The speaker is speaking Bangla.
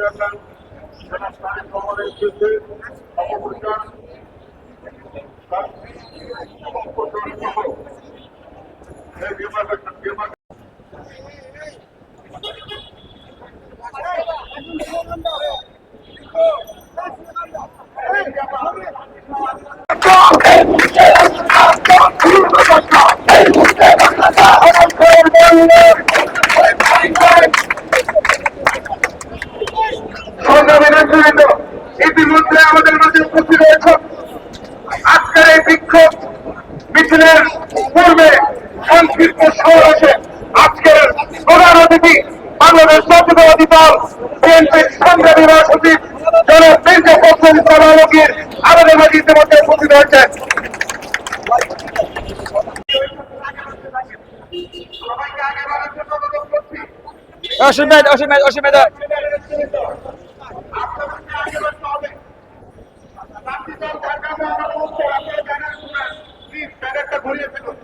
görülen sanatçıların olmaları istiyordu. Ama buradan ben bu fotoğrafı yapalım. Ve bir bakın, bir bakın. Go! নেতৃবৃন্দ ইতিমধ্যে আমাদের মাঝে উপস্থিত হয়েছে। আজকের এই বিক্ষোভ মিছিলের পূর্বে সংক্ষিপ্ত সমাবেশে আজকের প্রধান অতিথি বাংলাদেশ জাতীয়তাবাদী দল, বিএনপির সংগ্রামী মহাসচিব জনাব মির্জা ফখরুল ইসলাম আমাদের মাঝে ইতিমধ্যে উপস্থিত হয়েছে। সবাইকে আগে বাড়ার রাত্রিকাল ঢাকা আমরা বলছি আপনার ব্যানার শুনেন প্লিজ ব্যানারটা ঘুরিয়ে ফেলুন